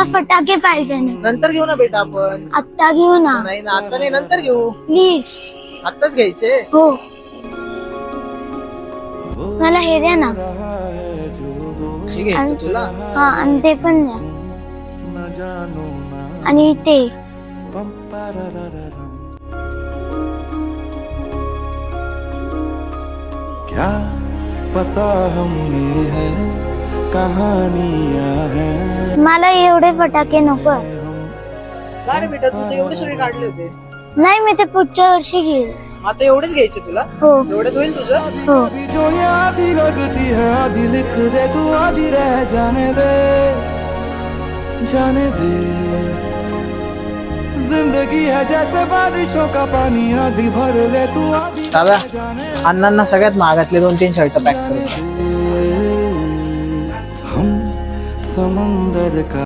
आता फटाके पाहिजे नाही नंतर घेऊ ना बेटा आपण. आत्ता घेऊ ना. नाही ना आता नाही नंतर घेऊ. प्लीज. आताच घ्यायचे? हो. मला हे द्या ना. हे तुला. हा आणि ते पण द्या. आणि ते. क्या पता हमने है कहानियाँ हैं। मला एवढे फटाके नको. का रे बेटा तू तर एवढे सगळे काढले होते. नाही मी ते पुढच्या वर्षी घेईल. आता एवढेच घ्यायचे तुला? हो. होईल तुझं? हो. जो ये आधी लगती है आधी लिख दे तू आधी रह जाने दे। जाने दे। ज़िंदगी है जैसे बारिशों का पानी आधी भर ले तू आधी दादा अण्णांना सगळ्यात महागातले दोन तीन शर्ट पॅक करू समंदर का